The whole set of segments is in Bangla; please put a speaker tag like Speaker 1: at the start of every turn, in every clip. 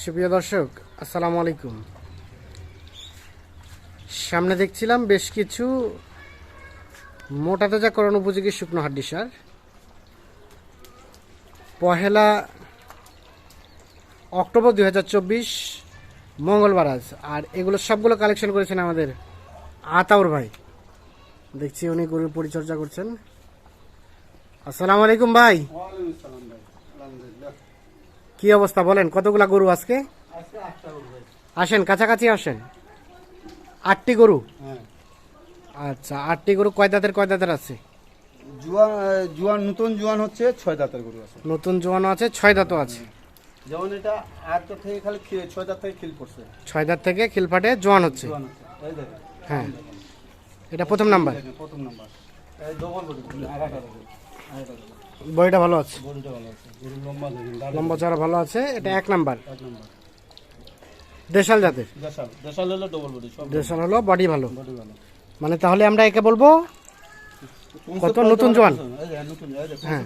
Speaker 1: সুপ্রিয় দর্শক, আসসালামু আলাইকুম। সামনে দেখছিলাম বেশ কিছু মোটা তাজাকরণ উপযোগী শুকনো হাড্ডি সার। পহেলা অক্টোবর দুই হাজার চব্বিশ, মঙ্গলবার আজ। আর এগুলো সবগুলো কালেকশন করেছেন আমাদের আতাউর ভাই। দেখছি উনি গরুর পরিচর্যা করছেন। আসসালামু আলাইকুম ভাই। কি অবস্থা বলেন কতগুলা গরু আজকে? আসেন কাছাকাছি আসেন। আটটি গরু?
Speaker 2: হ্যাঁ।
Speaker 1: আচ্ছা আটটি গরু কয় দাঁতের কয় দাঁতের আছে?
Speaker 2: জুয়ান জুয়ান নতুন জুয়ান হচ্ছে ছয় দাঁতের গরু আছে।
Speaker 1: নতুন জোয়ানো আছে ছয় দাঁতও আছে।
Speaker 2: যেমন এটা আট দাঁত থেকে খালি ছয় দাঁত থেকে খিল পড়ছে।
Speaker 1: ছয় দাঁত থেকে জোয়ান হচ্ছে।
Speaker 2: জুয়ান হচ্ছে।
Speaker 1: হ্যাঁ। এটা প্রথম নাম্বার।
Speaker 2: প্রথম নাম্বার। ডবল
Speaker 1: বইটা ভালো আছে?
Speaker 2: গরুটা ভালো আছে। গরু লম্বা
Speaker 1: চড়া ভালো আছে এটা এক নাম্বার।
Speaker 2: এক নম্বর।
Speaker 1: দেশাল জাতের?
Speaker 2: দেশাল। দেশাল হলো ডবল বডি সব
Speaker 1: দেশাল হলো বডি ভালো।
Speaker 2: বডি ভালো।
Speaker 1: মানে তাহলে আমরা একে বলব কত নতুন জোয়ান? হ্যাঁ।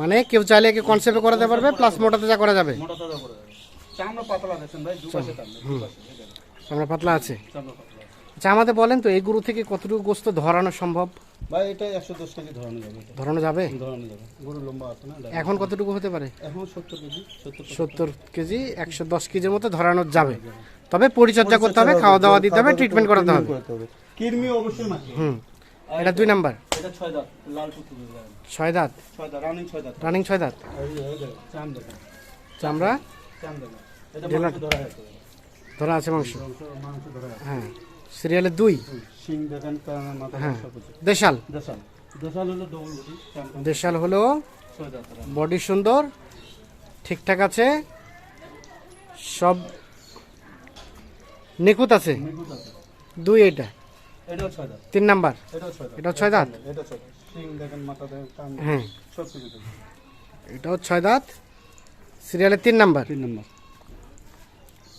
Speaker 1: মানে কেউ চাইলে একে কনসেপ্টে করাতে পারবে প্লাস মোটাতে যা করা যাবে। আমরা পাতলা আছে। আচ্ছা আমাদের বলেন তো এই গুরু থেকে কতটুকু গোস্ত ধরানো সম্ভব?
Speaker 2: ভাই এটা একশো দশ কেজি ধরানো যাবে।
Speaker 1: ধরানো যাবে?
Speaker 2: ধরানো যাবে। গরু লম্বা আছে না
Speaker 1: এখন কতটুকু হতে পারে?
Speaker 2: এখন সত্তর কেজি সত্তর
Speaker 1: কেজি। একশো দশ কেজির মতো ধরানো যাবে। তবে পরিচর্যা করতে হবে খাওয়া দাওয়া দিতে হবে ট্রিটমেন্ট করাতে হবে।
Speaker 2: কিরমি অবশ্যই
Speaker 1: হুম এটা দুই নাম্বার।
Speaker 2: এটা ছয় দাঁত রানিং ছয় দাঁত?
Speaker 1: চামড়া।
Speaker 2: ধরা আছে
Speaker 1: ধরা আছে মাংস? হ্যাঁ। সিরিয়ালে দুই?
Speaker 2: দেখেন মাথা
Speaker 1: হ্যাঁ। দেশাল?
Speaker 2: দেশাল। দেশাল হলো ডবল বডি
Speaker 1: দেশাল হলো সুন্দর ঠিকঠাক আছে সব নিখুঁত আছে? দুই এটা তিন নাম্বার?
Speaker 2: এটাও ছয় দাঁত।
Speaker 1: হ্যাঁ এটাও ছয় দাঁত। সিরিয়ালে তিন নাম্বার?
Speaker 2: তিন নম্বর।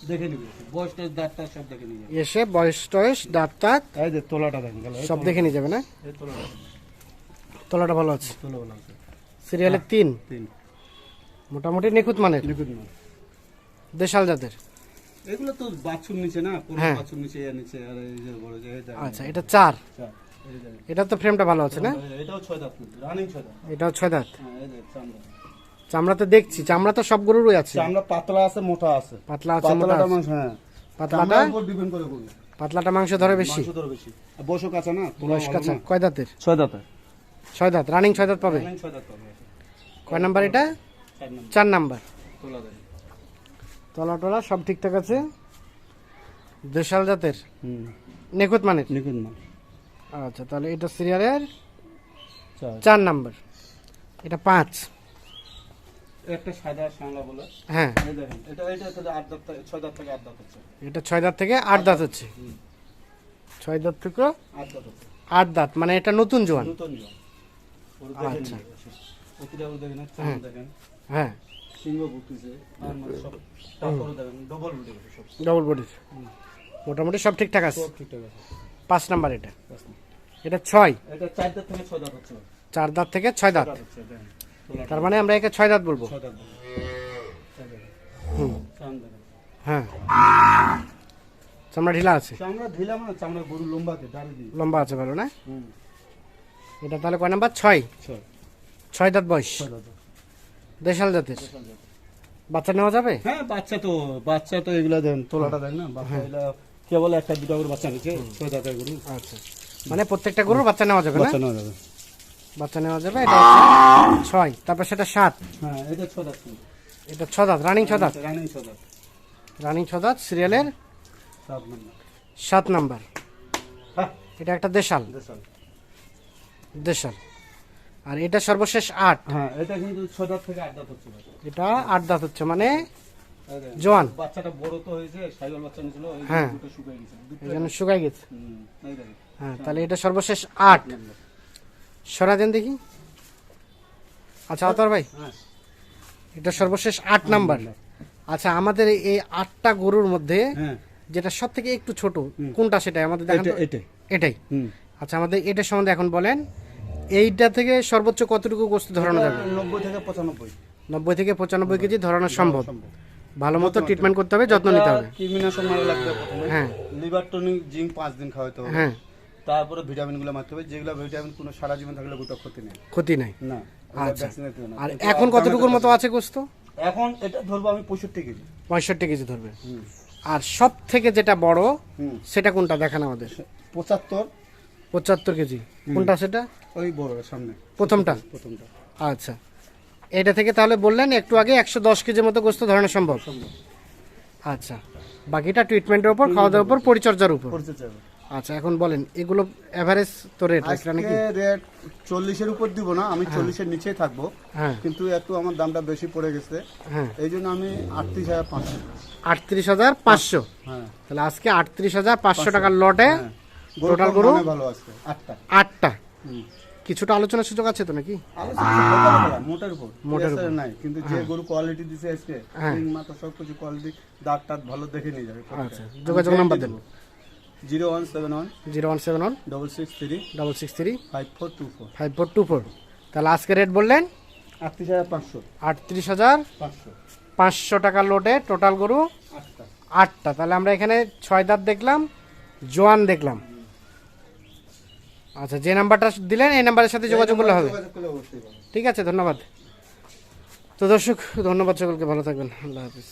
Speaker 2: দেখে নিবি। বয়সটা দাঁতটা সব দেখে নিবি।
Speaker 1: এসে বয়স টয়স দাঁত
Speaker 2: এই যে তোলাটা দেখেন
Speaker 1: সব দেখে নিয়ে যাবে না?
Speaker 2: এই তোলাটা
Speaker 1: তলাটা ভালো আছে।
Speaker 2: তোলা বলা আছে।
Speaker 1: সিরিয়ালে তিন।
Speaker 2: তিন।
Speaker 1: মোটামুটি নিখুঁত মানের।
Speaker 2: লিকুইড মাল
Speaker 1: দেশাল জাতের।
Speaker 2: এগুলো তো বাছুর নিচে না? পুরো
Speaker 1: হ্যাঁ।
Speaker 2: বাছুর নিচে এর নিচে আর এই যে বড় যে
Speaker 1: আচ্ছা এটা চার। এটা তো ফ্রেমটা ভালো আছে না?
Speaker 2: এটাও ছয় দাঁত রানিং ছয় দাঁত।
Speaker 1: এটাও ছয় দাঁত।
Speaker 2: হ্যাঁ এই যে চামড়া
Speaker 1: চামড়া তো দেখছি চামড়া তো সব গরুরই আছে।
Speaker 2: চামড়া পাতলা আছে মোটা আছে।
Speaker 1: পাতলা আছে মোটা
Speaker 2: পাতলাটা
Speaker 1: আছে।
Speaker 2: মাংস হ্যাঁ।
Speaker 1: পাতলাটা?
Speaker 2: উপর ডিপেন্ড করে করবে
Speaker 1: পাতলাটা মাংস ধরে বেশি?
Speaker 2: মাংস ধরে বেশি। আর বয়সও কাঁচা না
Speaker 1: বয়স
Speaker 2: না।
Speaker 1: কয় দাঁতের?
Speaker 2: ছয় দাঁতের
Speaker 1: ছয় দাঁত। রানিং ছয় দাঁত পাবে?
Speaker 2: ছয় দাঁত পাবে।
Speaker 1: কয় নাম্বার এটা?
Speaker 2: চার নম্বর।
Speaker 1: নাম্বার।
Speaker 2: তোলা
Speaker 1: টলা সব ঠিকঠাক আছে? দেশাল জাতের?
Speaker 2: হুম।
Speaker 1: নিখুঁত মানের?
Speaker 2: লিকুইড মাল
Speaker 1: আচ্ছা তাহলে এটা সিরিয়ালের
Speaker 2: চার
Speaker 1: নাম্বার। এটা পাঁচ।
Speaker 2: একটা সাদা শ্যামলা বলে।
Speaker 1: হ্যাঁ।
Speaker 2: এই দেখেন এটা এটা হচ্ছে আট দাঁত ছয় দাঁত থেকে আট দাঁত হচ্ছে।
Speaker 1: এটা ছয় দাঁত থেকে আট দাঁত হচ্ছে। ছয় দাঁত থেকে
Speaker 2: আট দাঁত হচ্ছে।
Speaker 1: আট দাঁত মানে এটা নতুন জোয়ান।
Speaker 2: নতুন
Speaker 1: আচ্ছা।
Speaker 2: দেখেন
Speaker 1: হ্যাঁ।
Speaker 2: দেখেন।
Speaker 1: হ্যাঁ।
Speaker 2: মানে ডবল
Speaker 1: ডবল। মোটামুটি সব ঠিকঠাক আছে।
Speaker 2: সব ঠিকঠাক আছে।
Speaker 1: পাঁচ নাম্বার এটা। এটা ছয়।
Speaker 2: চার দাঁত থেকে ছয় দাঁত
Speaker 1: চার দাঁত থেকে ছয় দাঁত। তার মানে আমরা একে ছয় দাঁত বলব। হ্যাঁ। চামড়া ঢিলা আছে?
Speaker 2: চামড়া ঢিলা মানে চামড়া গরু
Speaker 1: লম্বা আছে ভালো না? এটা তাহলে কয় নাম্বার? ছয়?
Speaker 2: ছয়।
Speaker 1: দাঁত বয়স? দেশাল জাতের? বাচ্চা নেওয়া যাবে?
Speaker 2: হ্যাঁ বাচ্চা তো বাচ্চা তো এগুলা দেন তোলাটা দেন না। বাচ্চা কেবল একটা দুটা করে বাচ্চা নিচ্ছে ছয় দাঁতের গরু।
Speaker 1: আচ্ছা। মানে প্রত্যেকটা গরুর বাচ্চা নেওয়া যাবে
Speaker 2: বাচ্চা নেওয়া যাবে।
Speaker 1: বাচ্চা নেওয়া যাবে এটা হচ্ছে ছয় তারপর সেটা সাত।
Speaker 2: হ্যাঁ এটা ছয় দাঁত
Speaker 1: এটা ছ দাঁত রানিং ছ দাঁত?
Speaker 2: রানিং ছয় দাঁত।
Speaker 1: রানিং ছ দাঁত সিরিয়ালের
Speaker 2: সাত নম্বর।
Speaker 1: সাত নাম্বার।
Speaker 2: হ্যাঁ।
Speaker 1: এটা একটা দেশাল।
Speaker 2: দেশাল।
Speaker 1: আর এটা সর্বশেষ আট।
Speaker 2: হ্যাঁ এটা কিন্তু ছয় দাঁত থেকে আট দাঁত হচ্ছে
Speaker 1: এটা আট দাঁত হচ্ছে মানে জোয়ান।
Speaker 2: বাচ্চাটা বড় তো হয়েছে বাচ্চা
Speaker 1: হ্যাঁ।
Speaker 2: শুকিয়ে গেছে
Speaker 1: শুকাই গেছে। হ্যাঁ তাহলে এটা সর্বশেষ আট। সরা দেন দেখি। আচ্ছা আতর ভাই। এটা সর্বশেষ আট নাম্বার। আচ্ছা আমাদের এই আটটা গরুর মধ্যে
Speaker 2: হ্যাঁ।
Speaker 1: যেটা সব থেকে একটু ছোট কোনটা সেটাই? আমাদের?
Speaker 2: এটাই।
Speaker 1: আচ্ছা আমাদের এটা সম্বন্ধে এখন বলেন। এইটা থেকে সর্বোচ্চ কতটুকু গোস্ত ধরানো যাবে?
Speaker 2: নব্বই থেকে পঁচানব্বই।
Speaker 1: নব্বই থেকে পঁচানব্বই কেজি ধরানো সম্ভব। ভালো মতো ট্রিটমেন্ট করতে হবে যত্ন নিতে হবে। হ্যাঁ।
Speaker 2: লিভার টনিক জিঙ্ক পাঁচ দিন খাওয়াতে হবে।
Speaker 1: হ্যাঁ।
Speaker 2: তারপরে ভিটামিনগুলো মারতে হবে যেগুলো ভিটামিন কোনো সারা জীবন থাকলে গোটা ক্ষতি নেই।
Speaker 1: ক্ষতি নাই?
Speaker 2: না
Speaker 1: আচ্ছা। আর এখন কতটুকুর মতো আছে গোস্ত?
Speaker 2: এখন এটা ধরবো আমি পঁয়ষট্টি কেজি।
Speaker 1: পঁয়ষট্টি কেজি ধরবে। আর সব থেকে যেটা বড় সেটা কোনটা দেখান আমাদের?
Speaker 2: পঁচাত্তর।
Speaker 1: পঁচাত্তর কেজি। কোনটা সেটা?
Speaker 2: ওই বড় সামনে।
Speaker 1: প্রথমটা?
Speaker 2: প্রথমটা।
Speaker 1: আচ্ছা। এটা থেকে তাহলে বললেন একটু আগে একশো দশ কেজির মতো গোস্ত ধরানো সম্ভব। আচ্ছা। বাকিটা ট্রিটমেন্টের উপর খাওয়া দাওয়ার উপর পরিচর্যার উপর।
Speaker 2: পরিচয় চাইবে
Speaker 1: আচ্ছা এখন বলেন এগুলো এভারেজ তো রেট একটা নাকি?
Speaker 2: আজকে রেট চল্লিশের উপর দিব না আমি চল্লিশের নিচেই থাকব।
Speaker 1: হ্যাঁ।
Speaker 2: কিন্তু একটু আমার দামটা বেশি পড়ে গেছে।
Speaker 1: হ্যাঁ।
Speaker 2: এই জন্য আমি আটত্রিশ হাজার পাঁচশো।
Speaker 1: আটত্রিশ হাজার পাঁচশো?
Speaker 2: হ্যাঁ।
Speaker 1: তাহলে আজকে আটত্রিশ হাজার পাঁচশো টাকার লটে
Speaker 2: হ্যাঁ।
Speaker 1: Total
Speaker 2: গরু দামে ভালো আছে আটটা।
Speaker 1: আটটা।
Speaker 2: হুম।
Speaker 1: কিছুটা আলোচনার সুযোগ আছে তো নাকি?
Speaker 2: আলোচনা মোটের উপর।
Speaker 1: মোটের
Speaker 2: TSR নাই কিন্তু যে গরু কোয়ালিটি দিছে আজকে
Speaker 1: হ্যাঁ।
Speaker 2: মাথা সব কিছু কোয়ালিটি দাঁত টাত ভালো দেখে নিয়ে যাবে।
Speaker 1: আচ্ছা যোগাযোগ নাম্বার দেন।
Speaker 2: Zero one seven one
Speaker 1: zero one seven one
Speaker 2: double six three
Speaker 1: double six three
Speaker 2: five four two four
Speaker 1: five four two four. তাহলে আজকে রেট বললেন?
Speaker 2: আটত্রিশ হাজার পাঁচশো।
Speaker 1: আটত্রিশ হাজার
Speaker 2: পাঁচশো।
Speaker 1: পাঁচশো। টাকার লোটে টোটাল গরু?
Speaker 2: আটটা।
Speaker 1: তাহলে আমরা এখানে ছয় দাঁত দেখলাম জোয়ান দেখলাম। আচ্ছা যে নাম্বারটা দিলেন এই নাম্বারের সাথে যোগাযোগ করলে হবে। ঠিক আছে ধন্যবাদ। তো দর্শক ধন্যবাদ সকলকে ভালো থাকবেন। আল্লাহ হাফিজ।